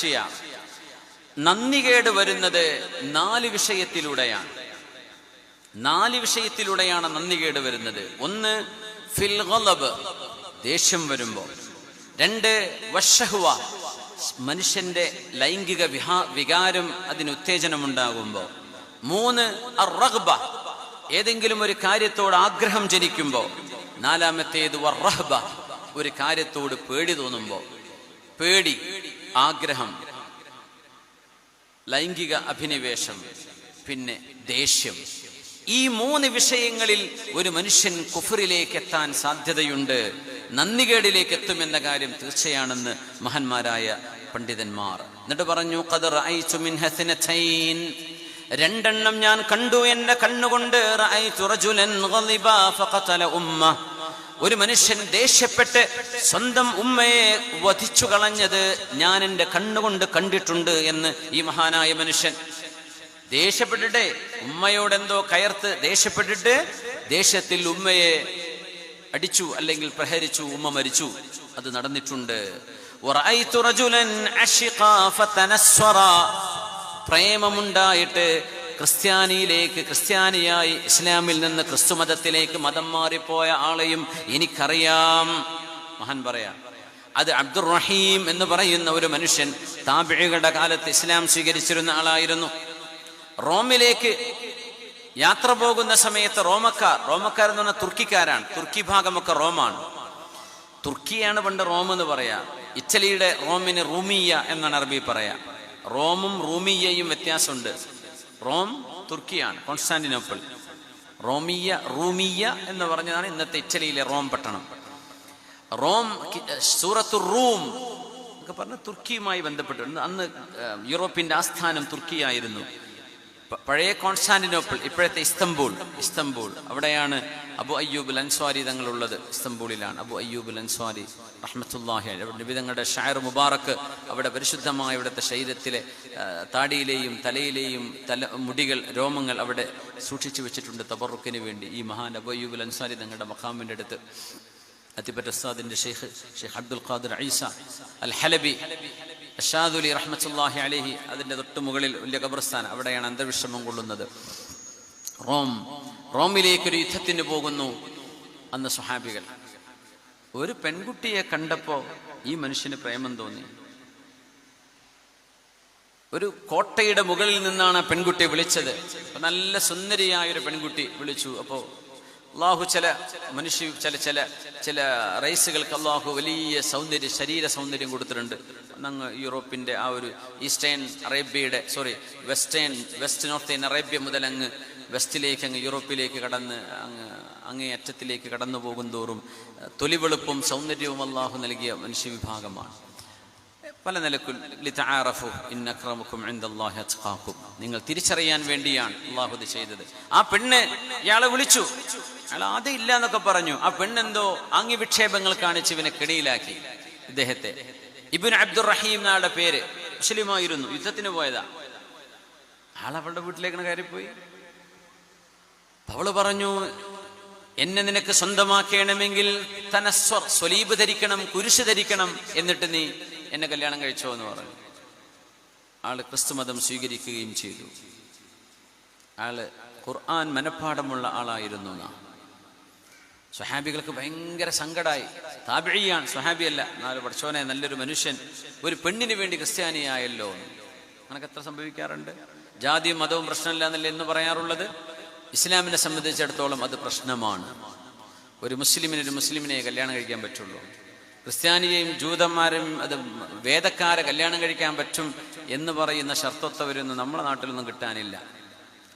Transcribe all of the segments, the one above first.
തീർച്ചയാണ് നന്ദികേട് വരുന്നത് നാല് വിഷയത്തിലൂടെയാണ്. നാല് വിഷയത്തിലൂടെയാണ് നന്ദികേട് വരുന്നത്. ഒന്ന് ഫിൽ ഗളബ് ദേഷ്യം വരുമ്പോൾ. രണ്ട് വഷഹുവ മനുഷ്യന്റെ ലൈംഗിക വിഹാ വികാരം അതിന് ഉത്തേജനമുണ്ടാകുമ്പോൾ. മൂന്ന് അറഹ്ബ ഏതെങ്കിലും ഒരു കാര്യത്തോട് ആഗ്രഹം ജനിക്കുമ്പോൾ. നാലാമത്തേത് വറഹ്ബ ഒരു കാര്യത്തോട് പേടി തോന്നുമ്പോൾ. പേടി ആഗ്രഹം ലൈംഗിക അഭിനിവേശം പിന്നെ ദേഷ്യം. ഈ മൂന്ന് വിഷയങ്ങളിൽ ഒരു മനുഷ്യൻ കുഫറിലേക്ക് എത്താൻ സാധ്യതയുണ്ട്. നന്ദികേടിലേക്ക് എത്തുമെന്ന കാര്യം തീർച്ചയാണെന്ന് മഹന്മാരായ പണ്ഡിതന്മാർ. എന്നിട്ട് പറഞ്ഞു "ഖദ് റഅയ്തു മിൻ ഹസനതൈൻ." രണ്ടെണ്ണം ഞാൻ കണ്ടു എന്റെ കണ്ണുകൊണ്ട്. ഉമ്മ. ഒരു മനുഷ്യൻ ദേഷ്യപ്പെട്ട് സ്വന്തം ഉമ്മയെ വധിച്ചു കളഞ്ഞത് ഞാൻ എന്റെ കണ്ണുകൊണ്ട് കണ്ടിട്ടുണ്ട് എന്ന് ഈ മഹാനായ മനുഷ്യൻ. ദേഷ്യപ്പെട്ടിട്ട് ഉമ്മയോട് എന്തോ കയർത്ത് ദേഷ്യപ്പെട്ടിട്ട് ദേഷ്യത്തിൽ ഉമ്മയെ അടിച്ചു അല്ലെങ്കിൽ പ്രഹരിച്ചു ഉമ്മ മരിച്ചു. അത് നടന്നിട്ടുണ്ട്. പ്രേമമുണ്ടായിട്ട് ക്രിസ്ത്യാനിയിലേക്ക് ക്രിസ്ത്യാനിയായി ഇസ്ലാമിൽ നിന്ന് ക്രിസ്തു മതത്തിലേക്ക് മതം മാറിപ്പോയ ആളെയും എനിക്കറിയാം. മഹാൻ പറയാം. അത് അബ്ദുറഹീം എന്ന് പറയുന്ന ഒരു മനുഷ്യൻ താബിഴികളുടെ കാലത്ത് ഇസ്ലാം സ്വീകരിച്ചിരുന്ന ആളായിരുന്നു. റോമിലേക്ക് യാത്ര പോകുന്ന സമയത്ത് റോമക്കാർ റോമക്കാർ എന്ന് പറഞ്ഞാൽ തുർക്കിക്കാരാണ്. തുർക്കി ഭാഗമൊക്കെ റോമാണ്. തുർക്കിയാണ് പണ്ട് റോം എന്ന് പറയാ. ഇറ്റലിയുടെ റോമിന് റൂമിയ എന്നാണ് അറബി പറയാ. റോമും റൂമിയയും വ്യത്യാസമുണ്ട്. Rome തുർക്കിയാണ് Constantinople. റോമിയ റൂമിയ എന്ന് പറഞ്ഞതാണ് ഇന്നത്തെ ഇറ്റലിയിലെ റോം പട്ടണം. റോം സൂറത്ത് റൂം എന്നൊക്കെ പറഞ്ഞ തുർക്കിയുമായി ബന്ധപ്പെട്ടിരുന്നു. അന്ന് യൂറോപ്പിന്റെ ആസ്ഥാനം തുർക്കിയായിരുന്നു. പഴയ കോൺസ്റ്റാന്റിനോപ്പിൾ ഇപ്പോഴത്തെ ഇസ്തംബൂൾ ഇസ്തംബൂൾ. അവിടെയാണ് അബു അയ്യൂബ് ലൻസ്വാരി തങ്ങളുള്ളത് ഇസ്തംബൂളിലാണ്. അബു അയ്യൂബ് ലൻസ്വാരി റഹ്മത്തുല്ലാഹി. അവിടെ വിധങ്ങളുടെ ഷായർ മുബാറക്ക് അവിടെ പരിശുദ്ധമായ ഇവിടുത്തെ ശരീരത്തിലെ താടിയിലെയും തലയിലെയും തല മുടികൾ രോമങ്ങൾ അവിടെ സൂക്ഷിച്ചു വെച്ചിട്ടുണ്ട് തബറുക്കിന് വേണ്ടി. ഈ മഹാൻ അബു അയ്യൂബ് ലൻസ്വാരി തങ്ങളുടെ മഖാമിന്റെ അടുത്ത് അത്തിപ്പറ്റ ഉസ്താദിന്റെ Sheikh Sheikh Abdul Qadir Isa al Halabi Ashadhuli റഹ്മത്തുല്ലാഹി അലഹി അതിന്റെ തൊട്ട് മുകളിൽ വലിയ ഖബർസ്ഥാൻ. അവിടെയാണ് അന്തർവിശ്രമം കൊള്ളുന്നത്. റോം റോമിലേക്ക് ഒരു യുദ്ധത്തിന് പോകുന്നു അന്ന് സുഹാബികൾ ഒരു പെൺകുട്ടിയെ കണ്ടപ്പോൾ ഈ മനുഷ്യന് പ്രേമം തോന്നി. ഒരു കോട്ടയുടെ മുകളിൽ നിന്നാണ് പെൺകുട്ടി പെൺകുട്ടിയെ വിളിച്ചത്. നല്ല സുന്ദരിയായ ഒരു പെൺകുട്ടി വിളിച്ചു. അപ്പോ അള്ളാഹു ചില മനുഷ്യ ചില ചില ചില റൈസുകൾക്ക് അള്ളാഹു വലിയ സൗന്ദര്യ ശരീര സൗന്ദര്യം കൊടുത്തിട്ടുണ്ട്. അങ്ങ് യൂറോപ്പിന്റെ ആ ഒരു ഈസ്റ്റേൺ അറേബ്യയുടെ sorry western west northern Arabia മുതൽ അങ്ങ് വെസ്റ്റിലേക്ക് അങ്ങ് യൂറോപ്പിലേക്ക് കടന്ന് അങ്ങ് അങ്ങേ അറ്റത്തിലേക്ക് കടന്നു പോകും തോറും തൊലിവെളുപ്പും സൗന്ദര്യവും അള്ളാഹു നൽകിയ മനുഷ്യ വിഭാഗമാണ്. പല നിലക്കും നിങ്ങൾ തിരിച്ചറിയാൻ വേണ്ടിയാണ് അള്ളാഹു ഇത് ചെയ്തത്. ആ പെണ്ണ് ഇയാളെ വിളിച്ചു. അയാൾ ആദ്യം ഇല്ല എന്നൊക്കെ പറഞ്ഞു. ആ പെണ്ണെന്തോ ആംഗ്യ വിക്ഷേപങ്ങൾ കാണിച്ച് ഇവനെ കെണിയിലാക്കി. ഇദ്ദേഹത്തെ. ഇബിൻ അബ്ദുറഹീം എന്നാളുടെ പേര് മുസ്ലിമായിരുന്നു. യുദ്ധത്തിന് പോയതാ. ആൾ അവളുടെ വീട്ടിലേക്കാണ് കയറിപ്പോയി. അവൾ പറഞ്ഞു എന്നെ നിനക്ക് സ്വന്തമാക്കണമെങ്കിൽ തനസ്വർ സ്വലീബ് ധരിക്കണം കുരിശ് ധരിക്കണം എന്നിട്ട് നീ എന്നെ കല്യാണം കഴിച്ചോ എന്ന് പറഞ്ഞു. ആൾ ക്രിസ്തുമതം സ്വീകരിക്കുകയും ചെയ്തു. ആൾ ഖുർആൻ മനഃപ്പാടമുള്ള ആളായിരുന്നു നാം. സ്വഹാബികൾക്ക് ഭയങ്കര സങ്കടമായി താപിഴിയാണ് സ്വഹാബിയല്ല. നാല് പഠിച്ചോനെ നല്ലൊരു മനുഷ്യൻ. ഒരു പെണ്ണിന് വേണ്ടി ക്രിസ്ത്യാനിയായല്ലോ അങ്ങനെ എത്ര സംഭവിക്കാറുണ്ട്? ജാതിയും മതവും പ്രശ്നമില്ല എന്നല്ലേ എന്ന് പറയാറുള്ളത്? ഇസ്ലാമിനെ സംബന്ധിച്ചിടത്തോളം അത് പ്രശ്നമാണ്. ഒരു മുസ്ലിമിന് ഒരു മുസ്ലിമിനെ കല്യാണം കഴിക്കാൻ പറ്റുള്ളൂ. ക്രിസ്ത്യാനിയെയും ജൂതന്മാരെയും അത് വേദക്കാരെ കല്യാണം കഴിക്കാൻ പറ്റും എന്ന് പറയുന്ന ഷർത്തത്വരൊന്നും നമ്മുടെ നാട്ടിലൊന്നും കിട്ടാനില്ല.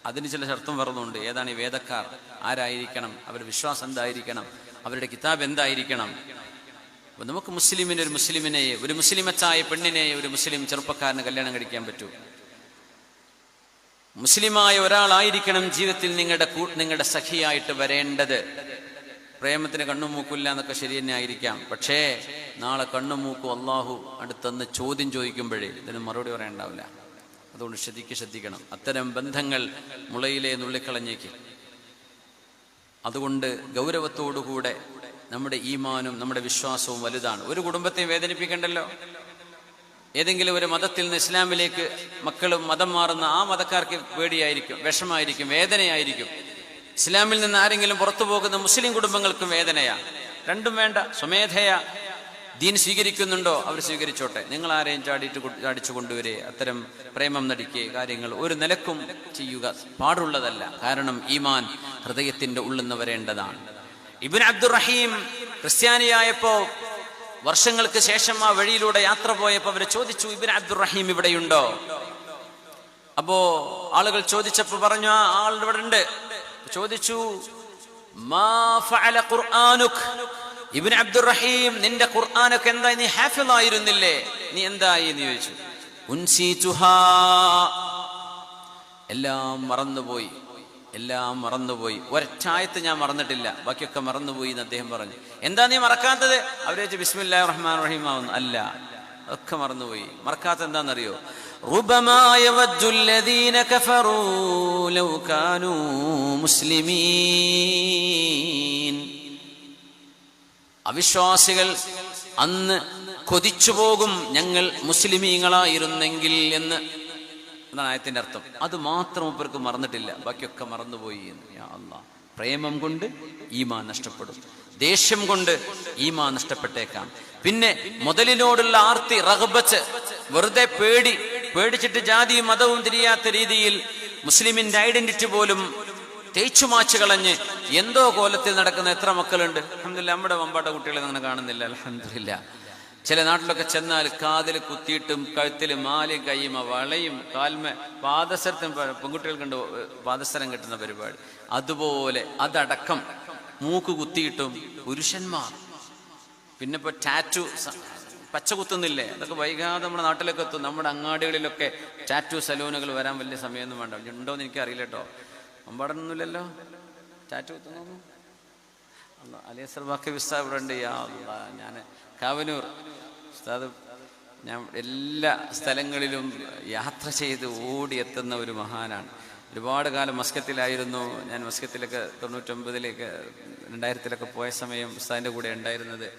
അതിന് ചില ഷർത്തും പറഞ്ഞുണ്ട് ഏതാണ് ഈ വേദക്കാർ? ആരായിരിക്കണം? അവരുടെ വിശ്വാസം എന്തായിരിക്കണം? അവരുടെ കിതാബ് എന്തായിരിക്കണം? നമുക്ക് മുസ്ലിമിന് ഒരു മുസ്ലിമിനെ ഒരു മുസ്ലിമച്ചായ പെണ്ണിനെ ഒരു മുസ്ലിം ചെറുപ്പക്കാരന് കല്യാണം കഴിക്കാൻ പറ്റൂ. മുസ്ലിമായ ഒരാളായിരിക്കണം ജീവിതത്തിൽ നിങ്ങളുടെ നിങ്ങളുടെ സഖിയായിട്ട് വരേണ്ടത്. പ്രേമത്തിന് കണ്ണും മൂക്കില്ല എന്നൊക്കെ ശരി തന്നെ ആയിരിക്കാം. പക്ഷേ നാളെ കണ്ണും മൂക്കും അള്ളാഹു അടുത്തെന്ന് ചോദ്യം ചോദിക്കുമ്പോഴേ ഇതിന് മറുപടി പറയണ്ടാവില്ല. അതുകൊണ്ട് ശ്രദ്ധിക്ക് ശ്രദ്ധിക്കണം. അത്തരം ബന്ധങ്ങൾ മുളയിലെ നുള്ളിക്കളഞ്ഞേക്ക്. അതുകൊണ്ട് ഗൗരവത്തോടുകൂടെ നമ്മുടെ ഈമാനും നമ്മുടെ വിശ്വാസവും വലുതാണ്. ഒരു കുടുംബത്തെ വേദനിപ്പിക്കണ്ടല്ലോ. ഏതെങ്കിലും ഒരു മതത്തിൽ നിന്ന് ഇസ്ലാമിലേക്ക് മക്കളും മതം മാറുന്ന ആ മതക്കാർക്ക് പേടിയായിരിക്കും വിഷമായിരിക്കും വേദനയായിരിക്കും. ഇസ്ലാമിൽ നിന്ന് ആരെങ്കിലും പുറത്തു പോകുന്ന മുസ്ലിം കുടുംബങ്ങൾക്കും വേദനയാ. രണ്ടും വേണ്ട സ്വമേധയാ. ദീൻ സ്വീകരിക്കുന്നുണ്ടോ? അവർ സ്വീകരിച്ചോട്ടെ. നിങ്ങൾ ആരെയും ചാടിയിട്ട് ചാടിച്ചു കൊണ്ടുവരെ അത്തരം പ്രേമം നടിക്കുക കാര്യങ്ങൾ ഒരു നിലക്കും ചെയ്യുക പാടുള്ളതല്ല. കാരണം ഈമാൻ ഹൃദയത്തിന്റെ ഉള്ളിൽ നിന്ന് വരേണ്ടതാണ്. ഇബിൻ അബ്ദുറഹീം ക്രിസ്ത്യാനിയായപ്പോ വർഷങ്ങൾക്ക് ശേഷം ആ വഴിയിലൂടെ യാത്ര പോയപ്പോൾ അവരെ ചോദിച്ചു ഇബിൻ അബ്ദുറഹീം ഇവിടെയുണ്ടോ? അപ്പോ ആളുകൾ ചോദിച്ചപ്പോ പറഞ്ഞു ആ ആൾ ഇവിടെ ഉണ്ട്. ചോദിച്ചു ഇബിൻ അബ്ദുറഹീം നിന്റെ ഖുർആാനൊക്കെ എന്തായി? നീ ഹാഫിളായിരുന്നില്ലേ? നീ എന്തായി? എന്ന് ചോദിച്ചു. എല്ലാം മറന്നുപോയി. എല്ലാം മറന്നുപോയി. ഒരച്ചായത്ത് ഞാൻ മറന്നിട്ടില്ല. ബാക്കിയൊക്കെ മറന്നുപോയി എന്ന് അദ്ദേഹം പറഞ്ഞു. എന്താ നീ മറക്കാത്തത്? അവരെ വെച്ച് ബിസ്മില്ലാ റഹ്മാൻ റഹീം ആവുന്നു. അല്ല ഒക്കെ മറന്നുപോയി. മറക്കാത്ത എന്താണെന്നറിയോ അവിശ്വാസികൾ അന്ന് കൊതിച്ചു പോകും ഞങ്ങൾ മുസ്ലിമീങ്ങളായിരുന്നെങ്കിൽ എന്ന് എന്നാണ് ആയത്തിന്റെ അർത്ഥം. അത് മാത്രം ഇവർക്ക് മറന്നിട്ടില്ല. ബാക്കിയൊക്കെ മറന്നുപോയി എന്ന്. അല്ലാ. പ്രേമം കൊണ്ട് ഈമാൻ നഷ്ടപ്പെടും. ദേഷ്യം കൊണ്ട് ഈമാൻ നഷ്ടപ്പെട്ടേക്കാം. പിന്നെ മുതലിനോടുള്ള ആർത്തി റഹബച്ച് വെറുതെ പേടി പേടിച്ചിട്ട് ജാതിയും മതവും തിരിയാത്ത രീതിയിൽ മുസ്ലിമിന്റെ ഐഡന്റിറ്റി പോലും തേച്ചു മാച്ചു കളഞ്ഞ് എന്തോ കോലത്തിൽ നടക്കുന്ന എത്ര മക്കളുണ്ട്. അഹമ്മദില്ല നമ്മുടെ വമ്പാട്ട കുട്ടികളെ അങ്ങനെ കാണുന്നില്ല. അലഹമില്ല ചില നാട്ടിലൊക്കെ ചെന്നാൽ കാതിൽ കുത്തിയിട്ടും കഴുത്തിൽ മാലയും കയ്യുമ വളയും കാൽമ പാദസരത്തും പെൺകുട്ടികൾക്കുണ്ട് പാദസരം കിട്ടുന്ന പരിപാടി. അതുപോലെ അതടക്കം മൂക്ക് കുത്തിയിട്ടും പുരുഷന്മാർ. പിന്നെ ഇപ്പൊ ടാറ്റു പച്ച കുത്തുന്നില്ലേ? അതൊക്കെ വൈകാതെ നമ്മുടെ നാട്ടിലൊക്കെ എത്തും. നമ്മുടെ അങ്ങാടികളിലൊക്കെ ടാറ്റു സലൂണുകൾ വരാൻ വലിയ സമയമൊന്നും വേണ്ട. ഉണ്ടോന്ന് എനിക്ക് അറിയില്ല കേട്ടോ അമ്പാടൊന്നുമില്ലല്ലോ ടാറ്റു കുത്തുന്നു അലിയസർ ബാക്കി വിസ്താ ഇവിടെ ഉണ്ട്. ഞാൻ കാവനൂർ. ഉസ്താദ് ഞാൻ എല്ലാ സ്ഥലങ്ങളിലും യാത്ര ചെയ്ത് ഓടിയെത്തുന്ന ഒരു മഹാനാണ്. ഒരുപാട് കാലം മസ്കത്തിലായിരുന്നു. ഞാൻ മസ്കത്തിലൊക്കെ തൊണ്ണൂറ്റൊമ്പതിലേക്ക് രണ്ടായിരത്തിലൊക്കെ പോയ സമയം ഉസ്താദിന്റെ കൂടെ ഉണ്ടായിരുന്നത്.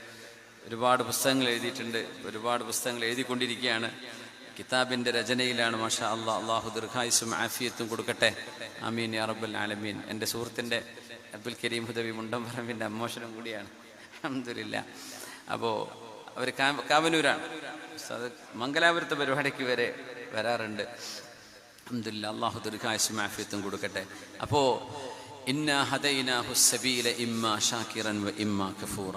ഒരുപാട് പുസ്തകങ്ങൾ എഴുതിയിട്ടുണ്ട്. ഒരുപാട് പുസ്തകങ്ങൾ എഴുതിക്കൊണ്ടിരിക്കുകയാണ്. കിതാബിന്റെ രചനയിലാണ് മാഷാ അള്ളാ അള്ളാഹു ദീർഘായുസും ആഫിയത്തും കൊടുക്കട്ടെ. അമീൻ അറബുൽ ആലമീൻ. എന്റെ സുഹൃത്തിന്റെ അബ്ദുൽ കരീം ഹുദവി മുണ്ടംപറമ്പിന്റെ അമ്മോഷനും കൂടിയാണ്. അഹമ്മദില്ല അപ്പോ അവർ കാവനൂരാണ് അത് മംഗലാപുരത്തെ പരിപാടിക്ക് വരെ വരാറുണ്ട്. അഹമ്മദില്ല അള്ളാഹു ആഫിയത്തും കൊടുക്കട്ടെ. അപ്പോ ഹദൈനാഹു സബീല വ കഫൂറ.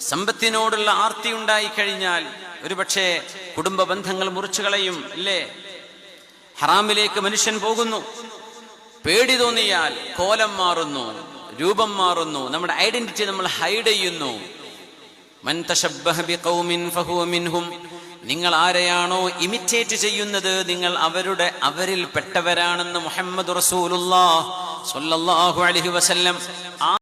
സമ്പത്തിനോടുള്ള ആർത്തി ഉണ്ടായി കഴിഞ്ഞാൽ ഒരുപക്ഷെ കുടുംബ ബന്ധങ്ങൾ മുറിച്ചു കളയും അല്ലേ? ഹറാമിലേക്ക് മനുഷ്യൻ പോകുന്നു. പേടി തോന്നിയാൽ കോലം മാറുന്നു രൂപം മാറുന്നു നമ്മുടെ ഐഡന്റിറ്റി നമ്മൾ ഹൈഡ് ചെയ്യുന്നു. നിങ്ങൾ ആരെയാണോ ഇമിറ്റേറ്റ് ചെയ്യുന്നത്? നിങ്ങൾ അവരുടെ അവരിൽ പെട്ടവരാണെന്ന് മുഹമ്മദ് സ്വല്ലല്ലാഹു അലൈഹി വസല്ലം